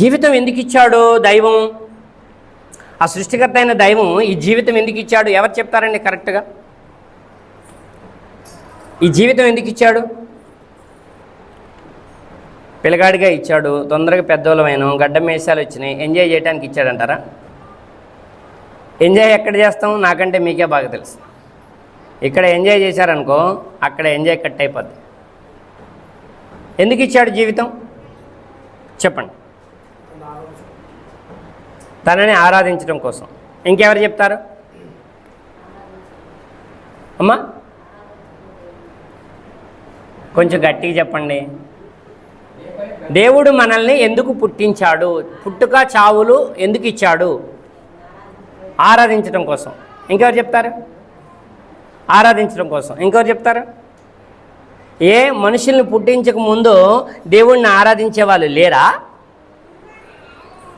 జీవితం ఎందుకు ఇచ్చాడు దైవం? ఆ సృష్టికర్త అయిన దైవం ఈ జీవితం ఎందుకు ఇచ్చాడు? ఎవరు చెప్తారండి కరెక్ట్గా? ఈ జీవితం ఎందుకు ఇచ్చాడు? పిల్లగాడిగా ఇచ్చాడు తొందరగా పెద్దోళ్ళమైన గడ్డ మేషాలు వచ్చినాయి ఎంజాయ్ చేయడానికి ఇచ్చాడంటారా? ఎంజాయ్ ఎక్కడ చేస్తాం? నాకంటే మీకే బాగా తెలుసు. ఇక్కడ ఎంజాయ్ చేశారనుకో అక్కడ ఎంజాయ్ కట్ అయిపోద్ది. ఎందుకు ఇచ్చాడు జీవితం? చెప్పండి. తనని ఆరాధించడం కోసం. ఇంకెవరు చెప్తారు? అమ్మా? కొంచెం గట్టిగా చెప్పండి. దేవుడు మనల్ని ఎందుకు పుట్టించాడు? పుట్టుక చావులు ఎందుకు ఇచ్చాడు? ఆరాధించడం కోసం. ఇంకెవరు చెప్తారు? ఆరాధించడం కోసం. ఇంకెవరు చెప్తారు? ఏ మనుషుల్ని పుట్టించక ముందు దేవుణ్ణి ఆరాధించే వాళ్ళు లేరా?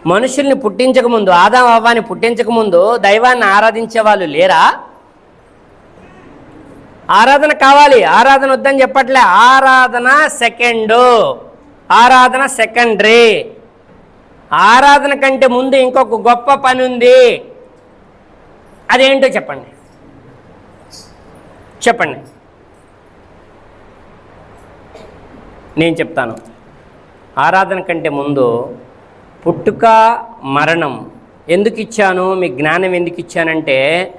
మనుషుల్ని పుట్టించక ముందు ఆదాం అవ్వాని పుట్టించక ముందు దైవాన్ని ఆరాధించే వాళ్ళు లేరా? ఆరాధన కావాలి ఆరాధన వద్దని చెప్పట్లే. ఆరాధన సెకండ్. ఆరాధన సెకండరీ. ఆరాధన కంటే ముందు ఇంకొక గొప్ప పని ఉంది. అదేంటో చెప్పండి. చెప్పండి. నేను చెప్తాను. ఆరాధన కంటే ముందు పుట్టుక మరణం ఎందుకు ఇచ్చాను మీ జ్ఞానం ఎందుకు ఇచ్చానంటే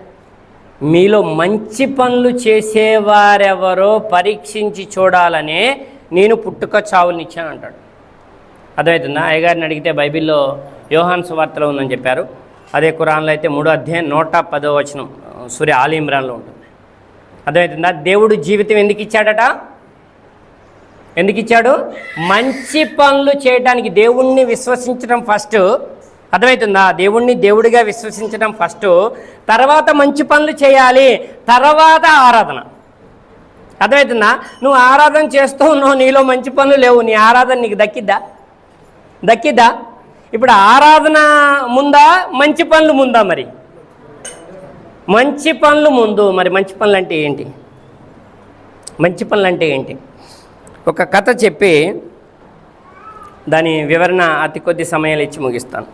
మీలో మంచి పనులు చేసేవారెవరో పరీక్షించి చూడాలనే నేను పుట్టుక చావుని ఇచ్చాను అంటాడు. అర్థమవుతుందా? అయ్యగారిని అడిగితే బైబిల్లో యోహాన్ సువార్తలో ఉందని చెప్పారు. అదే కురాన్లో అయితే మూడో అధ్యాయం నూట పదో వచనం సూర్య ఆలి ఇమ్రాన్లో ఉంటుంది. అర్థమవుతుందా? దేవుడు జీవితం ఎందుకు ఇచ్చాడట ఎందుకు ఇచ్చాడు? మంచి పనులు చేయడానికి దేవుణ్ణి విశ్వసించడం ఫస్ట్. అర్థమవుతుందా దేవుణ్ణి దేవుడిగా విశ్వసించడం ఫస్ట్. తర్వాత మంచి పనులు చేయాలి. తర్వాత ఆరాధన. అర్థమవుతుందా నువ్వు ఆరాధన చేస్తూ ఉన్నావు నీలో మంచి పనులు లేవు. నీ ఆరాధన నీకు దక్కిద్దా? దక్కిద్దా? ఇప్పుడు ఆరాధన ముందా మంచి పనులు ముందా మరి? మంచి పనులు ముందు. మరి మంచి పనులు అంటే ఏంటి? మంచి పనులు అంటే ఏంటి? ఒక కథ చెప్పి దాని వివరణ అతి కొద్ది సమయాలు ఇచ్చి ముగిస్తాను.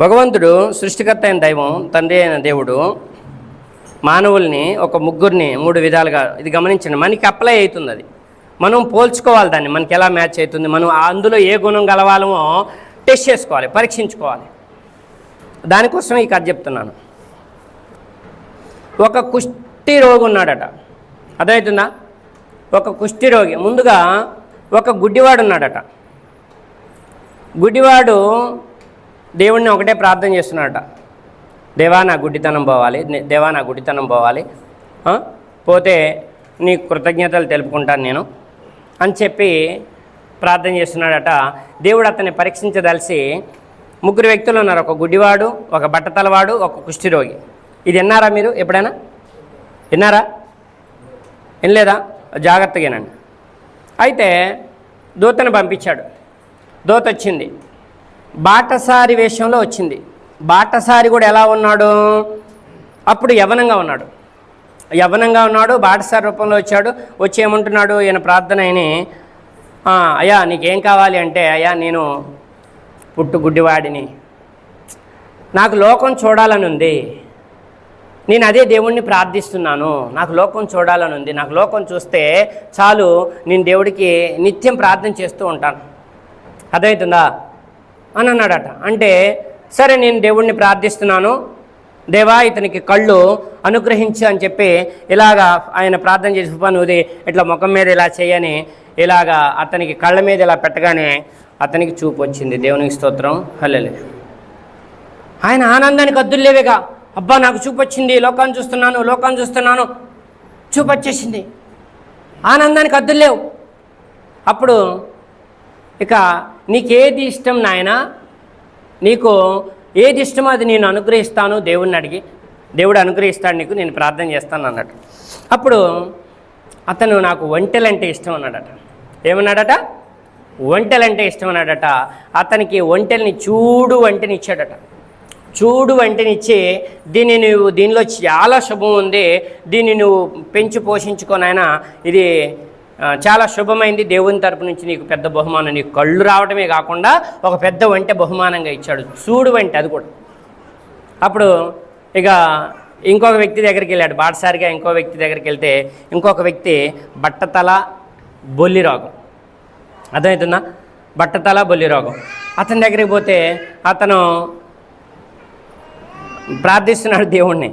భగవంతుడు సృష్టికర్త అయిన దైవం తండ్రి అయిన దేవుడు మానవుల్ని ఒక ముగ్గురిని మూడు విధాలుగా ఇది గమనించండి. మనకి అప్లై అవుతుంది అది. మనం పోల్చుకోవాలి దాన్ని మనకి ఎలా మ్యాచ్ అవుతుంది మనం అందులో ఏ గుణం గలవాలమో టెస్ట్ చేసుకోవాలి పరీక్షించుకోవాలి. దానికోసం ఈ కథ చెప్తున్నాను. ఒక కుష్టి రోగు ఉన్నాడట అర్థమవుతుందా? ఒక కుష్ఠిరోగి. ముందుగా ఒక గుడ్డివాడు ఉన్నాడట గుడ్డివాడు దేవుణ్ణి ఒకటే ప్రార్థన చేస్తున్నాడట. దేవా నా గుడ్డితనం పోవాలి. దేవా నా గుడ్డితనం పోవాలి. పోతే నీ కృతజ్ఞతలు తెలుపుకుంటాను నేను అని చెప్పి ప్రార్థన చేస్తున్నాడట. దేవుడు అతన్ని పరీక్షించదలిసి ముగ్గురు వ్యక్తులు ఉన్నారు. ఒక గుడ్డివాడు ఒక బట్టతలవాడు ఒక కుష్ఠిరోగి. ఇది విన్నారా మీరు ఎప్పుడైనా? విన్నారా? వినలేదా? జాగ్రత్తగానండి. అయితే దూతను పంపించాడు. దూత వచ్చింది. బాటసారి వేషంలో వచ్చింది. బాటసారి కూడా ఎలా ఉన్నాడు? అప్పుడు యవనంగా ఉన్నాడు. యవనంగా ఉన్నాడు బాటసారి రూపంలో వచ్చాడు. వచ్చి ఏమంటున్నాడు? ఈయన ప్రార్థన అయిని అయ్యా నీకేం కావాలి అంటే అయ్యా నేను పుట్టు గుడ్డివాడిని నాకు లోకం చూడాలని ఉంది. నేను అదే దేవుణ్ణి ప్రార్థిస్తున్నాను. నాకు లోకం చూడాలని ఉంది. నాకు లోకం చూస్తే చాలు నేను దేవుడికి నిత్యం ప్రార్థన చేస్తూ ఉంటాను. అర్థమవుతుందా? అని అన్నాడట. అంటే సరే నేను దేవుణ్ణి ప్రార్థిస్తున్నాను. దేవా ఇతనికి కళ్ళు అనుగ్రహించు అని చెప్పి ఇలాగా ఆయన ప్రార్థన చేసి పని ఉది ఇట్లా ముఖం మీద ఇలా చేయని ఇలాగా అతనికి కళ్ళ మీద ఇలా పెట్టగానే అతనికి చూపు వచ్చింది. దేవునికి స్తోత్రం. హల్లెలు ఆయన ఆనందానికి అద్దులు లేవేగా. అబ్బా నాకు చూపొచ్చింది. లోకాన్ని చూస్తున్నాను లోకాన్ని చూస్తున్నాను. చూపొచ్చేసింది. ఆనందానికి అద్దులు లేవు. అప్పుడు ఇక నీకేది ఇష్టం నాయన? నీకు ఏది ఇష్టమో అది నేను అనుగ్రహిస్తాను. దేవుణ్ణి అడిగి దేవుడు అనుగ్రహిస్తాడు నీకు నేను ప్రార్థన చేస్తాను అన్నట్టు అప్పుడు అతను నాకు ఒంటెలంటే ఇష్టం అన్నాడట. ఏమన్నాడట? ఒంటెలంటే ఇష్టం అన్నాడట. అతనికి ఒంటెల్ని చూడు వంటని ఇచ్చాడట. చూడు వంటనిచ్చి దీన్ని నువ్వు దీనిలో చాలా శుభం ఉంది దీన్ని నువ్వు పెంచి పోషించుకోనైనా ఇది చాలా శుభమైంది. దేవుని తరపు నుంచి నీకు పెద్ద బహుమానం. నీకు కళ్ళు రావడమే కాకుండా ఒక పెద్ద వంట బహుమానంగా ఇచ్చాడు. చూడు వంటి అది కూడా. అప్పుడు ఇక ఇంకొక వ్యక్తి దగ్గరికి వెళ్ళాడు. బాటసారిగా ఇంకో వ్యక్తి దగ్గరికి వెళ్తే ఇంకొక వ్యక్తి బట్టతల బొల్లి రోగం. అర్థమవుతుందా? బట్టతల బొల్లి రోగం. అతని దగ్గరికి పోతే అతను ప్రార్థిస్తున్నాడు దేవుణ్ణి.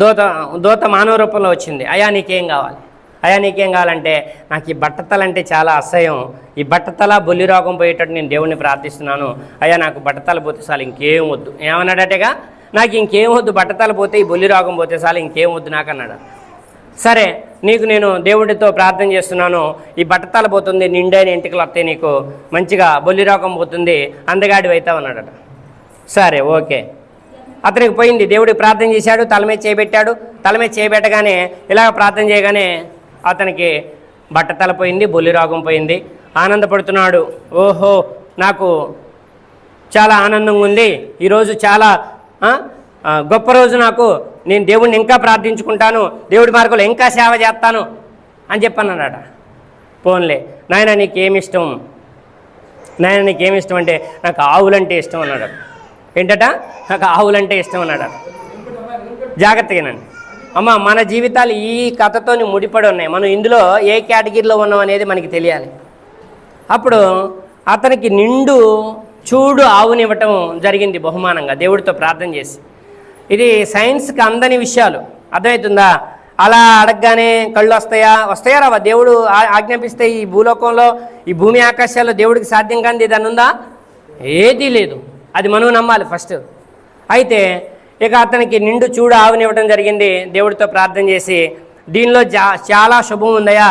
దోత దోత మానవ రూపంలో వచ్చింది. అయా నీకేం కావాలి? అయా నీకేం కావాలంటే నాకు ఈ బట్టతల అంటే చాలా అసహ్యం. ఈ బట్టతల బొల్లి రోగం పోయేటట్టు నేను దేవుణ్ణి ప్రార్థిస్తున్నాను. అయ్యా నాకు బట్టతల పోతే చాలు ఇంకేం వద్దు. ఏమన్నాడటగా? నాకు ఇంకేం వద్దు బట్టతల పోతే ఈ బొల్లి రోగం పోతే చాలు ఇంకేం వద్దు నాకు అన్నాడు. సరే నీకు నేను దేవుడితో ప్రార్థన చేస్తున్నాను. ఈ బట్టతల పోతుంది నిండైన ఇంటికలు వస్తే నీకు మంచిగా బొల్లి రోగం పోతుంది అందగాడి అవుతావు అన్నాడట. సరే ఓకే. అతనికి పోయింది. దేవుడికి ప్రార్థన చేశాడు తల మీద చేయబెట్టాడు తల మీద చేయబెట్టగానే ఇలాగ ప్రార్థన చేయగానే అతనికి బట్టతల పోయింది బొల్లి రోగం పోయింది. ఆనందపడుతున్నాడు. ఓహో నాకు చాలా ఆనందంగా ఉంది. ఈరోజు చాలా గొప్ప రోజు నాకు. నేను దేవుడిని ఇంకా ప్రార్థించుకుంటాను. దేవుడి మార్గంలో ఇంకా సేవ చేస్తాను అని చెప్పన్నాడట. పోన్లే. నాయన నీకేమిష్టం నాయన నీకేమిష్టం అంటే నాకు ఆవులంటే ఇష్టం అన్నాడు. ఏంటట? నాకు ఆవులంటే ఇష్టం అన్నాడు? జాగ్రత్తగానండి. అమ్మ మన జీవితాలు ఈ కథతో ముడిపడి ఉన్నాయి. మనం ఇందులో ఏ కేటగిరీలో ఉన్నాం అనేది మనకి తెలియాలి. అప్పుడు అతనికి నిండు చూడు ఆవునివ్వటం జరిగింది బహుమానంగా. దేవుడితో ప్రార్థన చేసి. ఇది సైన్స్కి అందని విషయాలు. అర్థమవుతుందా? అలా అడగగానే కళ్ళు వస్తాయా? వస్తాయా రావా? దేవుడు ఆ- ఆజ్ఞాపిస్తే ఈ భూలోకంలో ఈ భూమి ఆకాశాల్లో దేవుడికి సాధ్యం కానీ ఏదన్నా ఉందా? ఏదీ లేదు. అది మనం నమ్మాలి ఫస్ట్. అయితే ఇక అతనికి నిండు చూడు ఆవునివ్వడం జరిగింది. దేవుడితో ప్రార్థన చేసి దీనిలో జా చాలా శుభం ఉందయా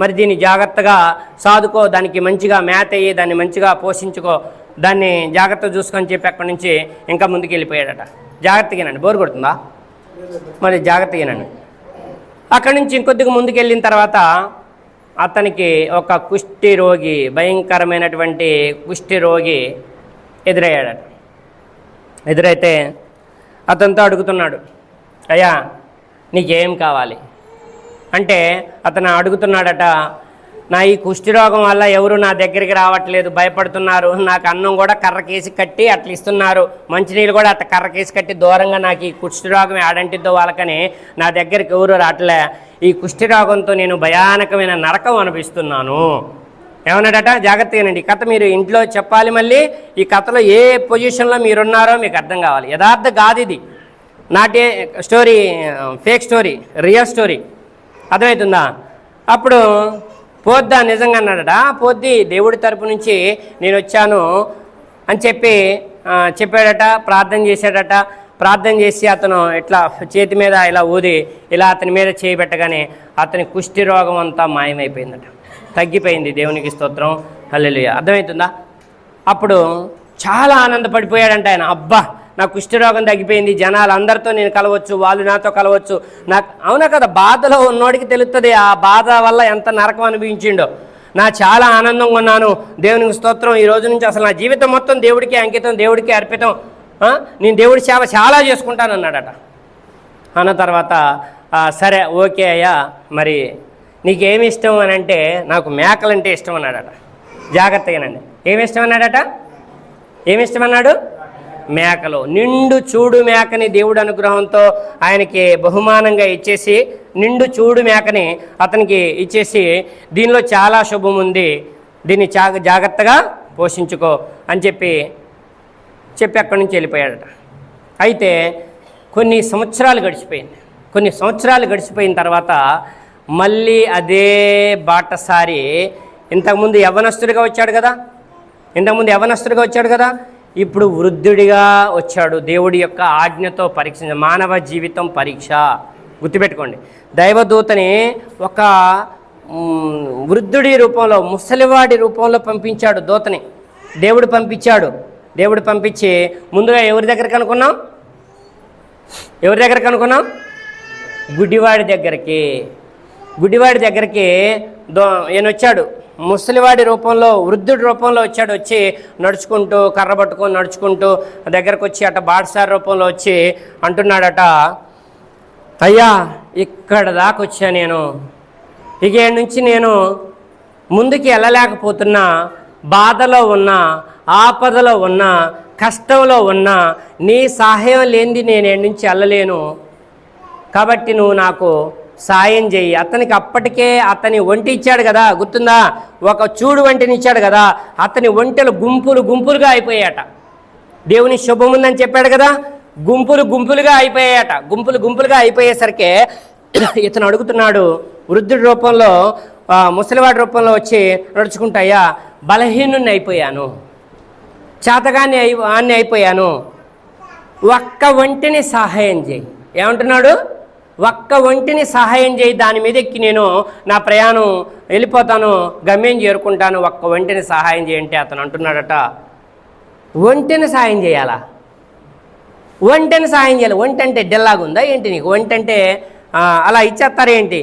మరి దీన్ని జాగ్రత్తగా సాదుకో. దానికి మంచిగా మేత అయ్యి దాన్ని మంచిగా పోషించుకో. దాన్ని జాగ్రత్త చూసుకొని చెప్పి అక్కడి నుంచి ఇంకా ముందుకు వెళ్ళిపోయాడట. జాగ్రత్తగానండి బోరు కొడుతుందా? మరి జాగ్రత్తగానండి అక్కడి నుంచి ఇంకొద్దిగా ముందుకు వెళ్ళిన తర్వాత అతనికి ఒక కుష్టి రోగి భయంకరమైనటువంటి కుష్టి రోగి ఎదురయ్యాడట. ఎదురైతే అతనితో అడుగుతున్నాడు అయ్యా నీకేం కావాలి? అంటే అతను అడుగుతున్నాడట నా ఈ కుష్ఠిరోగం వల్ల ఎవరు నా దగ్గరికి రావట్లేదు భయపడుతున్నారు నాకు అన్నం కూడా కర్రకేసి కట్టి అట్లా ఇస్తున్నారు మంచినీళ్ళు కూడా అట్లా కర్రకేసి కట్టి దూరంగా నాకు ఈ కుష్ఠిరోగం ఏడంటిద్దో వాళ్ళకని నా దగ్గరికి ఎవరు రావట్లే ఈ కుష్ఠిరోగంతో నేను భయానకమైన నరకం అనిపిస్తున్నాను ఏమన్నాడట? జాగ్రత్తగానండి. అండి కథ మీరు ఇంట్లో చెప్పాలి మళ్ళీ. ఈ కథలో ఏ పొజిషన్లో మీరున్నారో మీకు అర్థం కావాలి. యథార్థ కాదు ఇది. Not a story fake story real story. అర్థమవుతుందా? అప్పుడు పోద్దా నిజంగా అన్నాడట. పోద్ది దేవుడి తరపు నుంచి నేను వచ్చాను అని చెప్పి చెప్పాడట ప్రార్థన చేశాడట. ప్రార్థన చేసి అతను ఇట్లా చేతి మీద ఇలా ఊది ఇలా అతని మీద చేయబెట్టగానే అతని కుష్టి రోగం అంతా మాయమైపోయిందట. తగ్గిపోయింది దేవునికి స్తోత్రం. హల్లెలు అర్థమవుతుందా అప్పుడు చాలా ఆనందపడిపోయాడంట ఆయన. అబ్బా నా కుష్ఠరోగం తగ్గిపోయింది జనాలు అందరితో నేను కలవచ్చు వాళ్ళు నాతో కలవచ్చు. నాకు అవునా కదా? బాధలో ఉన్నోడికి తెలుస్తుంది ఆ బాధ వల్ల ఎంత నరకం అనిపించిండో నా చాలా ఆనందంగా ఉన్నాను. దేవునికి స్తోత్రం. ఈ రోజు నుంచి అసలు నా జీవితం మొత్తం దేవుడికి అంకితం దేవుడికి అర్పితం. నేను దేవుడి సేవ చాలా చేసుకుంటాను అన్నాడట అన్న తర్వాత సరే ఓకే అయ్యా మరి నీకేమి ఇష్టం అని అంటే నాకు మేకలంటే ఇష్టం అన్నాడట. జాగ్రత్తగానండి. ఏమి ఇష్టం అన్నాడట? ఏమి ఇష్టం అన్నాడు? మేకలు. నిండు చూడు మేకని దేవుడు అనుగ్రహంతో ఆయనకి బహుమానంగా ఇచ్చేసి నిండు చూడు మేకని అతనికి ఇచ్చేసి దీనిలో చాలా శుభం ఉంది. దీన్ని చా జాగ్రత్తగా పోషించుకో అని చెప్పి చెప్పి అక్కడి నుంచి వెళ్ళిపోయాడట. అయితే కొన్ని సంవత్సరాలు గడిచిపోయింది. కొన్ని సంవత్సరాలు గడిచిపోయిన తర్వాత మళ్ళీ అదే బాటసారి. ఇంతకుముందు యవనస్తుడిగా వచ్చాడు కదా? ఇంతకుముందు యవనస్తుడిగా వచ్చాడు కదా? ఇప్పుడు వృద్ధుడిగా వచ్చాడు. దేవుడి యొక్క ఆజ్ఞతో పరీక్ష మానవ జీవితం పరీక్ష. గుర్తుపెట్టుకోండి. దైవదూతని ఒక వృద్ధుడి రూపంలో ముసలివాడి రూపంలో పంపించాడు దూతని. దేవుడు పంపించాడు. దేవుడు పంపించి ముందుగా ఎవరి దగ్గరికి అనుకున్నాం ఎవరి దగ్గరికి అనుకున్నాం గుడ్డివాడి దగ్గరికి. గుడివాడి దగ్గరికి దో ఈయన వచ్చాడు. ముసలివాడి రూపంలో వృద్ధుడి రూపంలో వచ్చాడు. వచ్చి నడుచుకుంటూ కర్ర పట్టుకొని నడుచుకుంటూ దగ్గరకు వచ్చి అట బాటసారి రూపంలో వచ్చి అంటున్నాడట అయ్యా ఇక్కడ దాకా వచ్చా నేను. ఇక నుంచి నేను ముందుకు వెళ్ళలేకపోతున్నా. బాధలో ఉన్నా ఆపదలో ఉన్నా కష్టంలో ఉన్నా నీ సహాయం లేనిది నేను నుంచి వెళ్ళలేను. కాబట్టి నువ్వు నాకు సాయం చేయి. అతనికి అప్పటికే అతని ఒంటి ఇచ్చాడు కదా గుర్తుందా? ఒక చూడు వంటిని ఇచ్చాడు కదా అతని ఒంటెలు గుంపులు గుంపులుగా అయిపోయాట దేవుని శుభముందని చెప్పాడు కదా గుంపులు గుంపులుగా అయిపోయాయట. గుంపులు గుంపులుగా అయిపోయేసరికి ఇతను అడుగుతున్నాడు వృద్ధుడి రూపంలో ముసలివాడి రూపంలో వచ్చి నడుచుకుంటాయా? బలహీనుని అయిపోయాను. చేతగాన్ని అయి అయిపోయాను. ఒక్క ఒంటిని సహాయం చేయి. ఏమంటున్నాడు? ఒక్క ఒంటిని సహాయం చేయి దాని మీద ఎక్కి నేను నా ప్రయాణం వెళ్ళిపోతాను గమ్యం చేరుకుంటాను ఒక్క ఒంటిని సహాయం చేయంటే అతను అంటున్నాడట. ఒంటిని సహాయం చేయాలా? ఒంటని సాయం చేయాలి? ఒంటి అంటే డెల్లాగుందా ఏంటి నీకు? ఒంటి అంటే అలా ఇచ్చేస్తారా ఏంటి?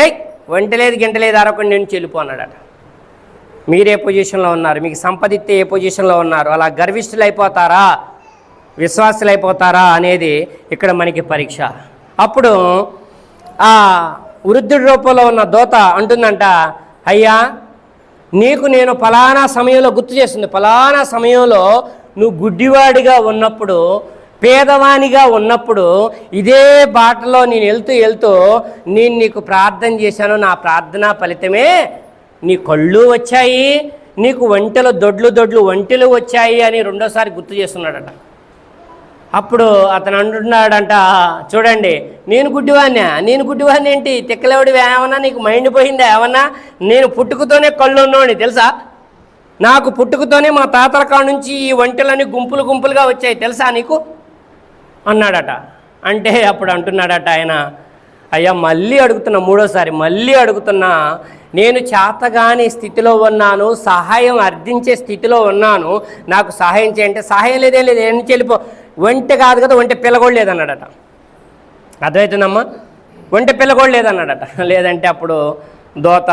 ఏయ్ వంట లేదు గింట లేదు అరకుండా నేను చెల్లిపోన్నాడట మీరే పొజిషన్లో ఉన్నారు? మీకు సంపదిస్తే ఏ పొజిషన్లో ఉన్నారు? అలా గర్విష్ఠులైపోతారా? విశ్వాసులైపోతారా అయిపోతారా అనేది ఇక్కడ మనకి పరీక్ష. అప్పుడు ఆ వృద్ధుడి రూపంలో ఉన్న దోత అంటుందంట అయ్యా నీకు నేను ఫలానా సమయంలో గుర్తు చేస్తుంది. ఫలానా సమయంలో నువ్వు గుడ్డివాడిగా ఉన్నప్పుడు పేదవానిగా ఉన్నప్పుడు ఇదే బాటలో నేను వెళ్తూ వెళ్తూ నేను నీకు ప్రార్థన చేశాను. నా ప్రార్థనా ఫలితమే నీ కళ్ళు వచ్చాయి. నీకు వంటలు దొడ్లు దొడ్లు వంటలు వచ్చాయి అని రెండోసారి గుర్తు చేస్తున్నాడట. అప్పుడు అతను అంటున్నాడంట చూడండి నేను గుడ్డివాణ్ణా. నేను గుడ్డివాడిని ఏంటి? తిక్కలేవుడి ఏమన్నా? నీకు మైండ్ పోయిందా ఏమన్నా? నేను పుట్టుకతోనే కళ్ళు ఉన్నవాడిని తెలుసా? నాకు పుట్టుకతోనే మా తాతల కాడ నుంచి ఈ వంటలన్నీ గుంపులు గుంపులుగా వచ్చాయి తెలుసా నీకు? అన్నాడట. అంటే అప్పుడు అంటున్నాడట ఆయన అయ్యా మళ్ళీ అడుగుతున్నా మూడోసారి మళ్ళీ అడుగుతున్నా. నేను చేతగాని స్థితిలో ఉన్నాను సహాయం అర్థించే స్థితిలో ఉన్నాను. నాకు సహాయం చేయంటే సహాయం లేదే లేదు ఏం చెల్లిపో. ఒంటె కాదు కదా ఒంటె పిల్లగోడు లేదన్నాడట. అర్థమవుతుందమ్మా ఒంటె పిల్లగోడు లేదన్నాడట. లేదంటే అప్పుడు దోత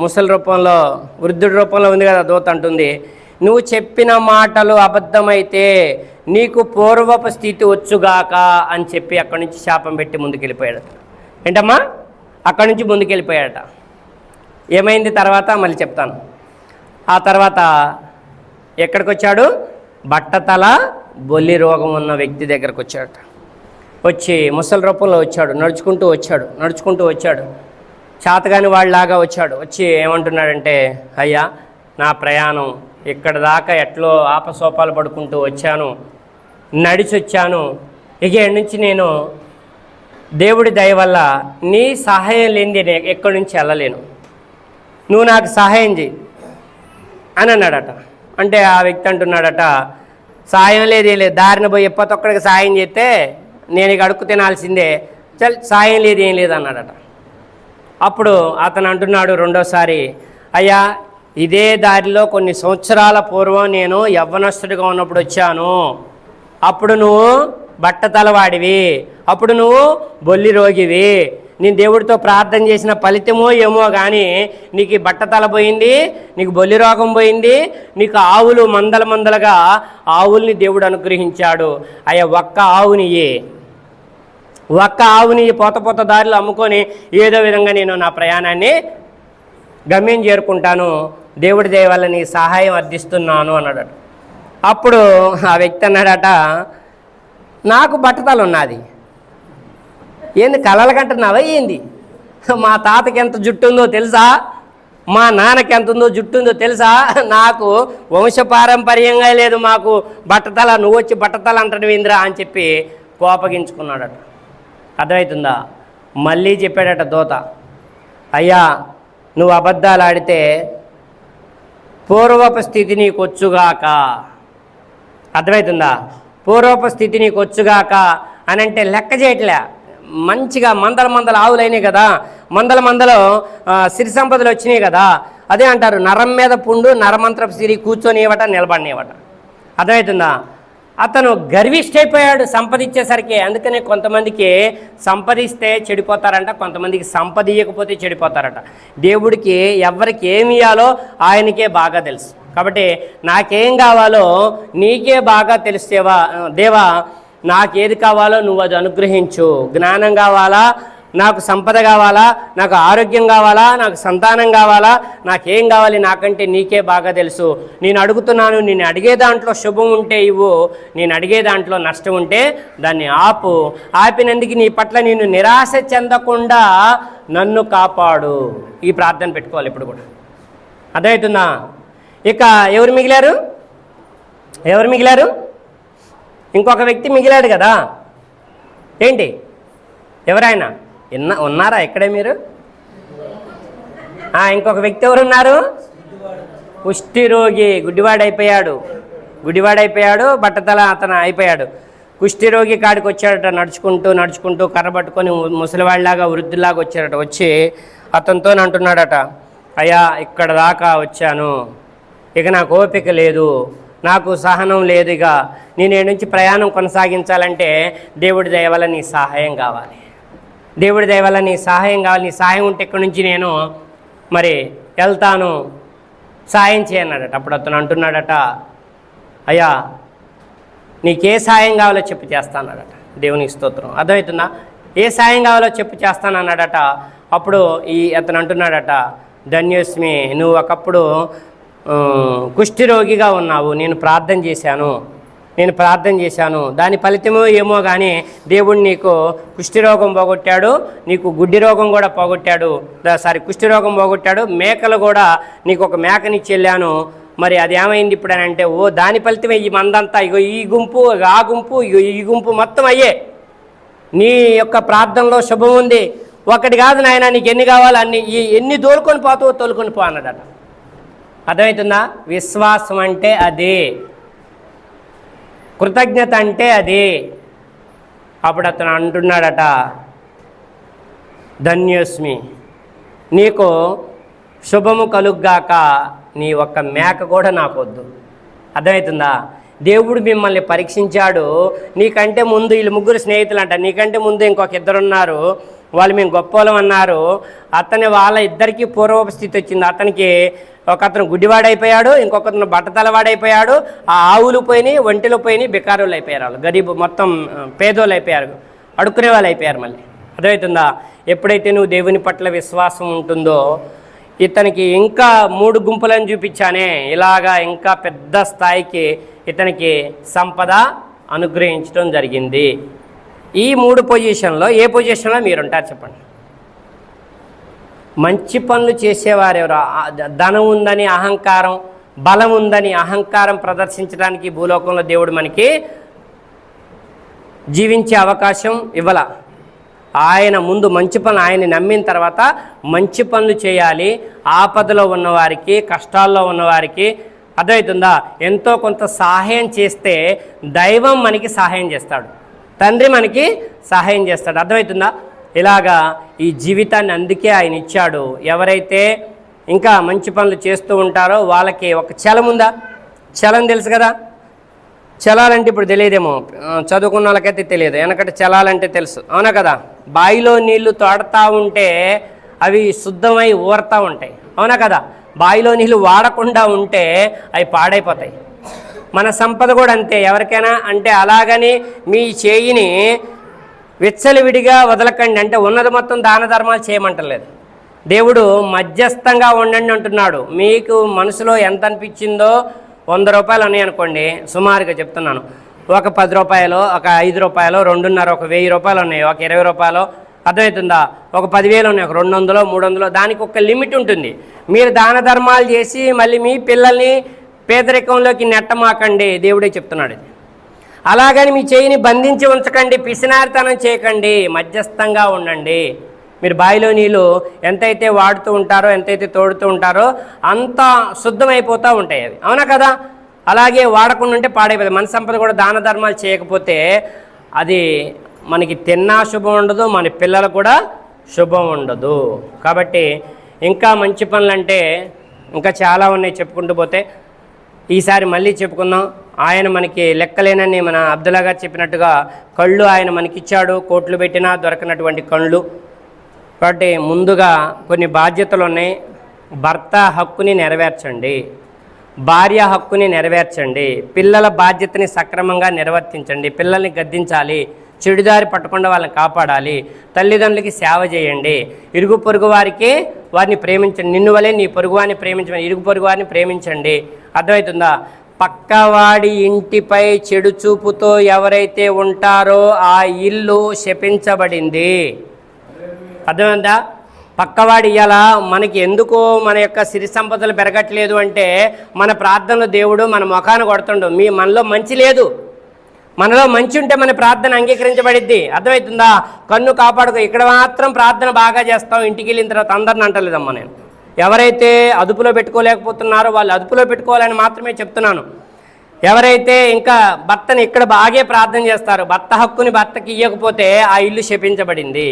ముసలి రూపంలో వృద్ధుడి రూపంలో ఉంది కదా దోత అంటుంది నువ్వు చెప్పిన మాటలు అబద్ధమైతే నీకు పూర్వపు స్థితి వచ్చుగాక అని చెప్పి అక్కడి నుంచి శాపం పెట్టి ముందుకెళ్ళిపోయాడు ఏంటమ్మా? అక్కడి నుంచి ముందుకెళ్ళిపోయాడట. ఏమైంది తర్వాత? మళ్ళీ చెప్తాను. ఆ తర్వాత ఎక్కడికి వచ్చాడు బట్టతల బొల్లి రోగం ఉన్న వ్యక్తి దగ్గరకు వచ్చాడట. వచ్చి ముసలి రూపంలో వచ్చాడు నడుచుకుంటూ వచ్చాడు నడుచుకుంటూ వచ్చాడు. చేతగాని వాళ్ళలాగా వచ్చాడు. వచ్చి ఏమంటున్నాడంటే అయ్యా నా ప్రయాణం ఇక్కడ దాకా ఎట్లో ఆపసోపాలు పడుకుంటూ వచ్చాను నడిచి వచ్చాను. ఇక నుంచి నేను దేవుడి దయ వల్ల నీ సహాయం లేనిది నేను ఎక్కడి నుంచి వెళ్ళలేను. నువ్వు నాకు సహాయం చేయి అని అన్నాడట. అంటే ఆ వ్యక్తి అంటున్నాడట సాయం లేదు లేదు. దారిన పోయి ఎప్పతొక్కడికి సాయం చేస్తే నేను ఇక అడుక్కు తినాల్సిందే. చల్ సాయం లేదు ఏం లేదు అన్నాడట. అప్పుడు అతను అంటున్నాడు రెండోసారి అయ్యా ఇదే దారిలో కొన్ని సంవత్సరాల పూర్వం నేను యవ్వనస్తుడిగా ఉన్నప్పుడు వచ్చాను. అప్పుడు నువ్వు బట్టతలవాడివి. అప్పుడు నువ్వు బొల్లి రోగివి. నేను దేవుడితో ప్రార్థన చేసిన ఫలితమో ఏమో కానీ నీకు ఈ బట్టతల పోయింది నీకు బొల్లి రోగం పోయింది నీకు ఆవులు మందల మందలుగా ఆవుల్ని దేవుడు అనుగ్రహించాడు. అయ్యా ఒక్క ఆవుని ఒక్క ఆవుని పోత పోత దారిలో అమ్ముకొని ఏదో విధంగా నేను నా ప్రయాణాన్ని గమ్యం చేరుకుంటాను. దేవుడి దయ వల్ల నీ సహాయం అర్థిస్తున్నాను అన్నాడు అప్పుడు ఆ వ్యక్తి అన్నాడట నాకు బట్టతలు ఉన్నది. ఏంది కలలు కంటున్నావా ఏంది? మా తాతకి ఎంత జుట్టు ఉందో తెలుసా? మా నాన్నకి ఎంత ఉందో జుట్టు ఉందో తెలుసా? నాకు వంశపారంపర్యంగా లేదు మాకు. బట్టతల నువ్వు వచ్చి బట్టతల అంటాడు ఇంద్రా అని చెప్పి కోపగించుకున్నాడట. అర్థమవుతుందా? మళ్ళీ చెప్పాడట దోత. అయ్యా నువ్వు అబద్ధాలు ఆడితే పూర్వపు స్థితి నీకు వచ్చుగాక. అర్థమవుతుందా? పూర్వపు స్థితి నీకు వచ్చుగాక అని అంటే లెక్క చేయట్లే. మంచిగా మందల మందల ఆవులైనాయి కదా. మందల మందలో సిరి సంపదలు వచ్చినాయి కదా. అదే అంటారు నరం మీద పుండు నరమంత్రపు సిరి కూర్చొనివట నిలబడినవట అర్థమవుతుందా? అతను గర్విష్ఠైపోయాడు సంపదించేసరికి అందుకనే కొంతమందికి సంపదిస్తే చెడిపోతారంట కొంతమందికి సంపదీయకపోతే చెడిపోతారట. దేవుడికి ఎవరికి ఏమి ఇవ్వాలో ఆయనకే బాగా తెలుసు. కాబట్టి నాకేం కావాలో నీకే బాగా తెలిసేవా దేవా నాకేది కావాలో నువ్వు అది అనుగ్రహించు. జ్ఞానం కావాలా? నాకు సంపద కావాలా? నాకు ఆరోగ్యం కావాలా? నాకు సంతానం కావాలా? నాకేం కావాలి? నాకంటే నీకే బాగా తెలుసు. నేను అడుగుతున్నాను నేను అడిగే దాంట్లో శుభం ఉంటే ఇవ్వు. నేను అడిగే దాంట్లో నష్టం ఉంటే దాన్ని ఆపు. ఆపినందుకు నీ పట్ల నేను నిరాశ చెందకుండా నన్ను కాపాడు. ఈ ప్రార్థన పెట్టుకోవాలి ఇప్పుడు కూడా. అర్థమవుతుందా? ఇక ఎవరు మిగిలారు? ఎవరు మిగిలారు? ఇంకొక వ్యక్తి మిగిలాడు కదా. ఏంటి? ఎవరైనా ఇన్న ఉన్నారా ఇక్కడే మీరు? ఇంకొక వ్యక్తి ఎవరున్నారు? కుష్ఠిరోగి గుడ్డివాడైపోయాడు. గుడివాడైపోయాడు బట్టతల అతను అయిపోయాడు కుష్ఠిరోగి కాడికి వచ్చాడట నడుచుకుంటూ నడుచుకుంటూ కర్ర పట్టుకొని ముసలివాళ్ళలాగా వృద్ధులాగా వచ్చాడట. వచ్చి అతనితో అంటున్నాడట అయ్యా ఇక్కడ దాకా వచ్చాను. ఇక నాకు ఓపిక లేదు. నాకు సహనం లేదుగా. నేను నుంచి ప్రయాణం కొనసాగించాలంటే దేవుడి దయవల్ల నీ సహాయం కావాలి. దేవుడి దయవల్ల నీ సహాయం కావాలి. నీ సహాయం ఉంటే ఇక్కడి నుంచి నేను మరి వెళ్తాను? సాయం చేయన్నాడట అప్పుడు అతను అంటున్నాడట అయ్యా నీకే సాయం కావాలో చెప్పు చేస్తానడట. దేవునికి స్తోత్రం. అర్థమవుతుందా? ఏ సాయం కావాలో చెప్పు చేస్తానన్నాడట. అప్పుడు ఈ అతను అంటున్నాడట ధన్యోస్మి నువ్వు ఒకప్పుడు కుష్ఠిరోగిగా ఉన్నావు నేను ప్రార్థన చేశాను నేను ప్రార్థన చేశాను. దాని ఫలితమో ఏమో కానీ దేవుడు నీకు కుష్ఠిరోగం పోగొట్టాడు నీకు గుడ్డి రోగం కూడా పోగొట్టాడు. సారీ కుష్ఠిరోగం పోగొట్టాడు. మేకలు కూడా నీకు ఒక మేకనిచ్చి వెళ్ళాను. మరి అది ఏమైంది ఇప్పుడు అని అంటే ఓ దాని ఫలితమే ఈ మందంతా ఇగో ఈ గుంపు ఆ గుంపు ఇగో ఈ గుంపు మొత్తం అయ్యే. నీ యొక్క ప్రార్థనలో శుభం ఉంది. ఒకటి కాదు నాయన నీకు ఎన్ని కావాలి అన్ని ఈ ఎన్ని తోలుకొని పోతావో తోలుకొని పో అన్నాడట. అర్థమవుతుందా? విశ్వాసం అంటే అదే. కృతజ్ఞత అంటే అది. అప్పుడు అతను అంటున్నాడట ధన్యోస్మి నీకు శుభము కలుగ్గాక నీ ఒక్క మేక కూడా నాకొద్దు. అర్థమవుతుందా? దేవుడు మిమ్మల్ని పరీక్షించాడు. నీకంటే ముందు వీళ్ళు ముగ్గురు స్నేహితులు అంట నీకంటే ముందు ఇంకొక ఇద్దరు ఉన్నారు వాళ్ళు మేము గొప్పలం అన్నారు. అతని వాళ్ళ ఇద్దరికీ పూర్వపు స్థితి వచ్చింది. అతనికి ఒక అతను గుడ్డివాడైపోయాడు ఇంకొకతను బట్టతలవాడైపోయాడు ఆ ఆవులు పోయినాయి ఒంటెలు పోయినాయి బికారులు అయిపోయారు వాళ్ళు. గరీబ్ మొత్తం పేదోళ్ళు అయిపోయారు. అడుక్కునే వాళ్ళు అయిపోయారు మళ్ళీ. అర్థమవుతుందా? ఎప్పుడైతే నువ్వు దేవుని పట్ల విశ్వాసం ఉంటుందో ఇతనికి ఇంకా మూడు గుంపులను చూపించానే ఇలాగా ఇంకా పెద్ద స్థాయికి ఇతనికి సంపద అనుగ్రహించడం జరిగింది. ఈ మూడు పొజిషన్లో ఏ పొజిషన్లో మీరుంటారు చెప్పండి? మంచి పనులు చేసేవారెవరు ధనం ఉందని అహంకారం బలం ఉందని అహంకారం ప్రదర్శించడానికి భూలోకంలో దేవుడు మనకి జీవించే అవకాశం ఇవ్వాల. ఆయన ముందు మంచి పనులు ఆయన నమ్మిన తర్వాత మంచి పనులు చేయాలి. ఆపదలో ఉన్నవారికి కష్టాల్లో ఉన్నవారికి అర్థమవుతుందా? ఎంతో కొంత సహాయం చేస్తే దైవం మనకి సహాయం చేస్తాడు. తండ్రి మనకి సహాయం చేస్తాడు. అర్థమవుతుందా? ఇలాగా ఈ జీవితాన్ని అందుకే ఆయన ఇచ్చాడు. ఎవరైతే ఇంకా మంచి పనులు చేస్తూ ఉంటారో వాళ్ళకి ఒక చలం ఉందా? చలం తెలుసు కదా? చలాలంటే ఇప్పుడు తెలియదేమో. చదువుకున్న వాళ్ళకైతే తెలియదు. వెనకటి చలాలంటే తెలుసు. అవునా కదా? బావిలో నీళ్ళు తోడతా ఉంటే అవి శుద్ధమై ఊరతా ఉంటాయి. అవునా కదా? బావిలో నీళ్ళు వాడకుండా ఉంటే అవి పాడైపోతాయి. మన సంపద కూడా అంతే. ఎవరికైనా అంటే అలాగని మీ చేయిని విచ్చలవిడిగా వదలకండి అంటే ఉన్నది మొత్తం దాన ధర్మాలు చేయమంటలేదు. దేవుడు మధ్యస్థంగా ఉండండి అంటున్నాడు. మీకు మనసులో ఎంత అనిపించిందో వంద రూపాయలు ఉన్నాయి అనుకోండి సుమారుగా చెప్తున్నాను. ఒక పది రూపాయలు ఒక ఐదు రూపాయలు రెండున్నర ఒక వెయ్యి రూపాయలు ఉన్నాయి. ఒక ఇరవై రూపాయలు అర్థమవుతుందా? ఒక పదివేలు ఉన్నాయి ఒక రెండు వందలు మూడు వందలు దానికి ఒక లిమిట్ ఉంటుంది. మీరు దాన ధర్మాలు చేసి మళ్ళీ మీ పిల్లల్ని పేదరికంలోకి నెట్టమాకండి దేవుడే చెప్తున్నాడు. అలాగని మీ చేయిని బంధించి ఉంచకండి పిసినారితనం చేయకండి మధ్యస్థంగా ఉండండి. మీరు బావిలో నీళ్ళు ఎంతైతే వాడుతూ ఉంటారో ఎంతైతే తోడుతూ ఉంటారో అంత శుద్ధమైపోతూ ఉంటాయి అవి. అవునా కదా? అలాగే వాడకుండా ఉంటే పాడైపోతుంది. మన సంపద కూడా దాన ధర్మాలు చేయకపోతే అది మనకి తిన్నా శుభం ఉండదు మన పిల్లలు కూడా శుభం ఉండదు. కాబట్టి ఇంకా మంచి పనులు అంటే ఇంకా చాలా ఉన్నాయి చెప్పుకుంటూ పోతే. ఈసారి మళ్ళీ చెప్పుకుందాం. ఆయన మనకి లెక్కలేనని మన అబ్దుల్లా గారు చెప్పినట్టుగా కళ్ళు ఆయన మనకిచ్చాడు కోట్లు పెట్టినా దొరకనటువంటి కళ్ళు. కాబట్టి ముందుగా కొన్ని బాధ్యతలు ఉన్నాయి. భర్త హక్కుని నెరవేర్చండి. భార్య హక్కుని నెరవేర్చండి. పిల్లల బాధ్యతని సక్రమంగా నిర్వర్తించండి. పిల్లల్ని గద్దించాలి. చెడుదారి పట్టకుండా వాళ్ళని కాపాడాలి. తల్లిదండ్రులకి సేవ చేయండి. ఇరుగు పొరుగు వారికి వారిని ప్రేమించండి నిన్ను వలే నీ పొరుగు వారిని ప్రేమించండి ఇరుగు పొరుగు వారిని ప్రేమించండి. అర్థమవుతుందా? పక్కవాడి ఇంటిపై చెడు చూపుతో ఎవరైతే ఉంటారో ఆ ఇల్లు శపించబడింది. అర్థమైందా? పక్కవాడి ఇలా మనకి ఎందుకు మన యొక్క సిరి సంపదలు పెరగట్లేదు అంటే మన ప్రార్థనలు దేవుడు మన ముఖాన్ని కొడుతుండు. మీ మనలో మంచి లేదు. మనలో మంచి ఉంటే మన ప్రార్థన అంగీకరించబడిద్ది. అర్థమవుతుందా కన్ను కాపాడుకో. ఇక్కడ మాత్రం ప్రార్థన బాగా చేస్తాం. ఇంటికి వెళ్ళిన తర్వాత అందరిని అంటలేదమ్మా నేను. ఎవరైతే అదుపులో పెట్టుకోలేకపోతున్నారో వాళ్ళు అదుపులో పెట్టుకోవాలని మాత్రమే చెప్తున్నాను. ఎవరైతే ఇంకా భర్తని ఇక్కడ బాగే ప్రార్థన చేస్తారు భర్త హక్కుని భర్తకి ఇవ్వకపోతే ఆ ఇల్లు శపించబడింది.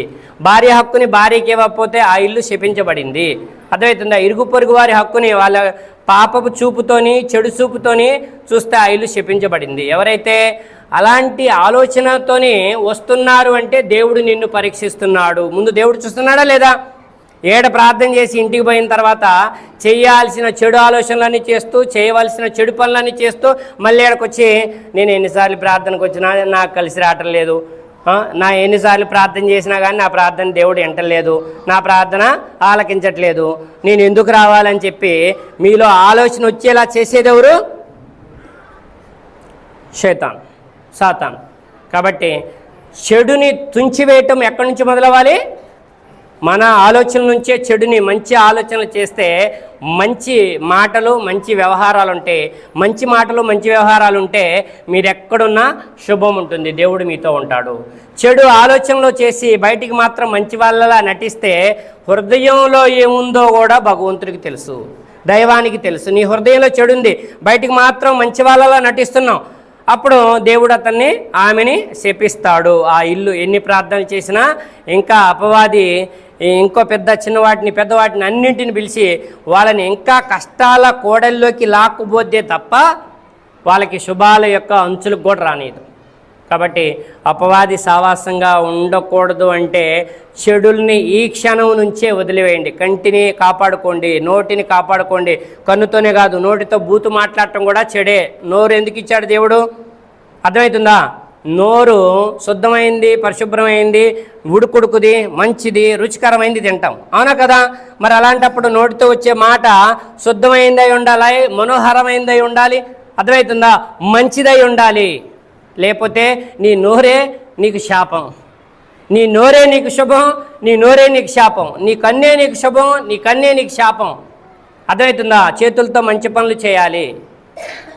భార్య హక్కుని భార్యకి ఇవ్వకపోతే ఆ ఇల్లు శపించబడింది. అర్థమవుతుందా? ఇరుగు పొరుగు వారి హక్కుని వాళ్ళ పాపపు చూపుతోని చెడు చూపుతోని చూస్తే ఆ ఇల్లు శపించబడింది. ఎవరైతే అలాంటి ఆలోచనతోని వస్తున్నారు అంటే దేవుడు నిన్ను పరీక్షిస్తున్నాడు. ముందు దేవుడు చూస్తున్నాడా లేదా? ఏడ ప్రార్థన చేసి ఇంటికి పోయిన తర్వాత చేయాల్సిన చెడు ఆలోచనలన్నీ చేస్తూ చేయవలసిన చెడు పనులన్నీ చేస్తూ మళ్ళీ ఏడకు వచ్చి నేను ఎన్నిసార్లు ప్రార్థనకు వచ్చినా నాకు కలిసి రావటం లేదు. నా ఎన్నిసార్లు ప్రార్థన చేసినా కానీ నా ప్రార్థన దేవుడు వింటలేదు నా ప్రార్థన ఆలకించట్లేదు. నేను ఎందుకు రావాలని చెప్పి మీలో ఆలోచన వచ్చేలా చేసేదెవరు శైతాన్ సాతాన్. కాబట్టి చెడుని తుంచివేయటం ఎక్కడి నుంచి మొదలవ్వాలి? మన ఆలోచన నుంచే చెడుని మంచి ఆలోచనలు చేస్తే మంచి మాటలు మంచి వ్యవహారాలు ఉంటే మంచి మాటలు మంచి వ్యవహారాలు ఉంటే మీరెక్కడున్నా శుభం ఉంటుంది దేవుడు మీతో ఉంటాడు. చెడు ఆలోచనలు చేసి బయటికి మాత్రం మంచి వాళ్ళలా నటిస్తే హృదయంలో ఏముందో కూడా భగవంతుడికి తెలుసు దైవానికి తెలుసు. నీ హృదయంలో చెడుంది బయటికి మాత్రం మంచి వాళ్ళలా నటిస్తున్నావు అప్పుడు దేవుడు అతన్ని ఆమెని శపిస్తాడు. ఆ ఇల్లు ఎన్ని ప్రార్థనలు చేసినా ఇంకా అపవాది ఇంకో పెద్ద చిన్నవాటిని పెద్దవాటిని అన్నింటిని పిలిచి వాళ్ళని ఇంకా కష్టాల కోడల్లోకి లాక్కుపోతే తప్ప వాళ్ళకి శుభాల యొక్క అంచులకు కూడా రానియదు. కాబట్టి అపవాది సావాసంగా ఉండకూడదు అంటే చెడుల్ని ఈ క్షణం నుంచే వదిలివేయండి. కంటిని కాపాడుకోండి నోటిని కాపాడుకోండి. కన్నుతోనే కాదు నోటితో బూతు మాట్లాడటం కూడా చెడే. నోరు ఎందుకు ఇచ్చాడు దేవుడు? అర్థమవుతుందా? నోరు శుద్ధమైంది పరిశుభ్రమైంది ఉడుకుడుకుది మంచిది రుచికరమైంది తింటాం. అవునా కదా? మరి అలాంటప్పుడు నోటితో వచ్చే మాట శుద్ధమైందై ఉండాలి మనోహరమైందై ఉండాలి? అర్థమవుతుందా? మంచిదై ఉండాలి. లేకపోతే నీ నోరే నీకు శాపం. నీ నోరే నీకు శుభం నీ నోరే నీకు శాపం. నీ కన్నే నీకు శుభం నీ కన్నే నీకు శాపం. అర్థమవుతుందా? చేతులతో మంచి పనులు చేయాలి.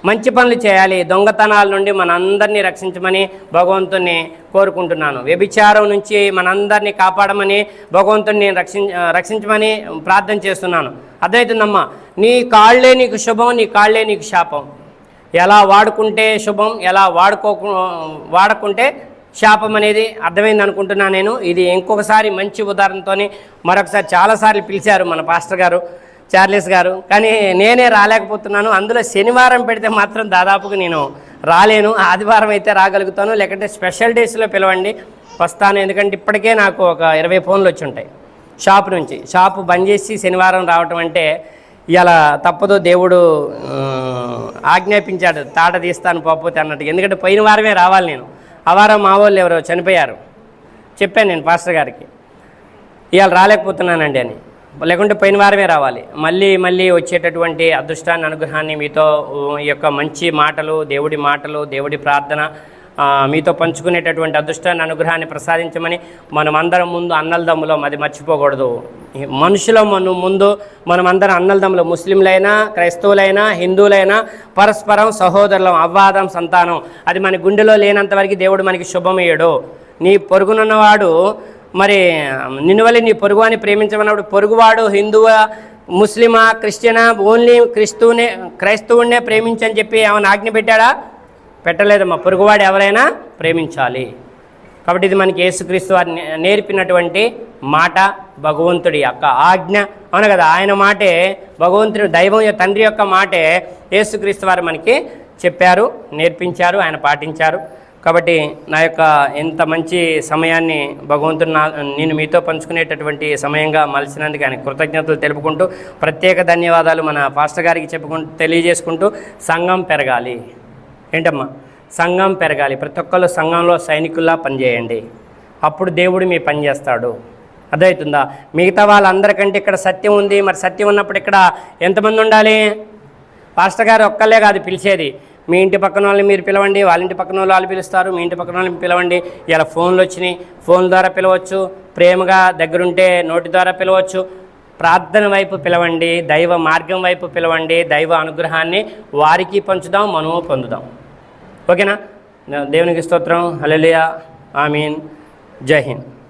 మంచి పనులు చేయాలి. దొంగతనాల నుండి మనందరినీ రక్షించమని భగవంతుని కోరుకుంటున్నాను. వ్యభిచారం నుంచి మనందరినీ కాపాడమని భగవంతుని రక్షించ రక్షించమని ప్రార్థన చేస్తున్నాను. అర్థమవుతుందమ్మా? నీ కాళ్ళే నీకు శుభం నీ కాళ్ళే నీకు శాపం. ఎలా వాడుకుంటే శుభం ఎలా వాడుకో వాడకుంటే శాపం అనేది అర్థమైంది అనుకుంటున్నాను నేను. ఇది ఇంకొకసారి మంచి ఉదాహరణతోని మరొకసారి చాలాసార్లు పిలిచారు మన పాస్టర్ గారు చార్లెస్ గారు. కానీ నేనే రాలేకపోతున్నాను. అందులో శనివారం పెడితే మాత్రం దాదాపుగా నేను రాలేను. ఆదివారం అయితే రాగలుగుతాను. లేకుంటే స్పెషల్ డేస్లో పిలవండి. వస్తాను. ఎందుకంటే ఇప్పటికే నాకు ఒక ఇరవై ఫోన్లు వచ్చి ఉంటాయి. షాప్ నుంచి. షాపు బంద్ చేసి శనివారం రావటం అంటే ఇలా తప్పదు దేవుడు ఆజ్ఞాపించాడు తాట తీస్తాను పోకపోతే అన్నట్టు. ఎందుకంటే పోయిన వారమే రావాలి నేను. ఆ వారం మా వాళ్ళు ఎవరో చనిపోయారు. చెప్పాను నేను పాస్టర్ గారికి. ఇవాళ రాలేకపోతున్నానండి అని. లేకుంటే పోయిన వారమే రావాలి. మళ్ళీ మళ్ళీ వచ్చేటటువంటి అదృష్టాన్ని అనుగ్రహాన్ని మీతో ఈ యొక్క మంచి మాటలు దేవుడి మాటలు దేవుడి ప్రార్థన మీతో పంచుకునేటటువంటి అదృష్టాన్ని అనుగ్రహాన్ని ప్రసాదించమని మనం అందరం ముందు అన్నలదమ్ములో. అది మర్చిపోకూడదు. మనుషుల మన ముందు మనం అందరం అన్నలదమ్ములు. ముస్లింలైనా క్రైస్తవులైనా హిందువులైనా పరస్పరం సహోదరులం అవ్వాదం సంతానం. అది మన గుండెలో లేనంత వరకు దేవుడు మనకి శుభమయ్యాడు. నీ పొరుగునున్నవాడు మరి నిన్ను నీ నీ అని ప్రేమించమన్నప్పుడు పొరుగువాడు హిందువా ముస్లిమా క్రిస్టియనా ఓన్లీ క్రిస్తువునే క్రైస్తవుడినే ప్రేమించని చెప్పి ఆమెను ఆజ్ఞ పెట్టాడా? పెట్టలేదమ్మా పొరుగువాడు ఎవరైనా ప్రేమించాలి. కాబట్టి ఇది మనకి యేసుక్రీస్తు వారు నేర్పినటువంటి మాట భగవంతుడి యొక్క ఆజ్ఞ. అవును కదా? ఆయన మాటే భగవంతుడి దైవం యొక్క తండ్రి యొక్క మాటే యేసుక్రీస్తు వారు మనకి చెప్పారు నేర్పించారు ఆయన పాటించారు. కాబట్టి నా యొక్క ఎంత మంచి సమయాన్ని భగవంతుడు నా నేను మీతో పంచుకునేటటువంటి సమయంగా మలిసినందుకు ఆయన కృతజ్ఞతలు తెలుపుకుంటూ ప్రత్యేక ధన్యవాదాలు మన పాస్టర్ గారికి చెప్పుకుంటూ తెలియజేసుకుంటూ సంఘం పెరగాలి. ఏంటమ్మా? సంఘం పెరగాలి. ప్రతి ఒక్కళ్ళు సంఘంలో సైనికుల్లా పనిచేయండి. అప్పుడు దేవుడు మీ పని చేస్తాడు. అర్థమవుతుందా? మిగతా వాళ్ళందరికంటే ఇక్కడ సత్యం ఉంది. మరి సత్యం ఉన్నప్పుడు ఇక్కడ ఎంతమంది ఉండాలి? పాస్టర్ గారు ఒక్కళ్ళే కాదు పిలిచేది. మీ ఇంటి పక్కన వాళ్ళని మీరు పిలవండి. వాళ్ళ ఇంటి పక్కన వాళ్ళు వాళ్ళు పిలుస్తారు. మీ ఇంటి పక్కన వాళ్ళని పిలవండి. ఇలా ఫోన్లు వచ్చినాయి. ఫోన్ ద్వారా పిలవచ్చు. ప్రేమగా దగ్గరుంటే నోటి ద్వారా పిలవచ్చు. ప్రార్థన వైపు పిలవండి. దైవ మార్గం వైపు పిలవండి. దైవ అనుగ్రహాన్ని వారికి పంచుదాం మనము పొందుదాం. ఓకేనా? దేవునికి స్తోత్రం. హల్లెలూయా. ఆమీన్. జై హింద్.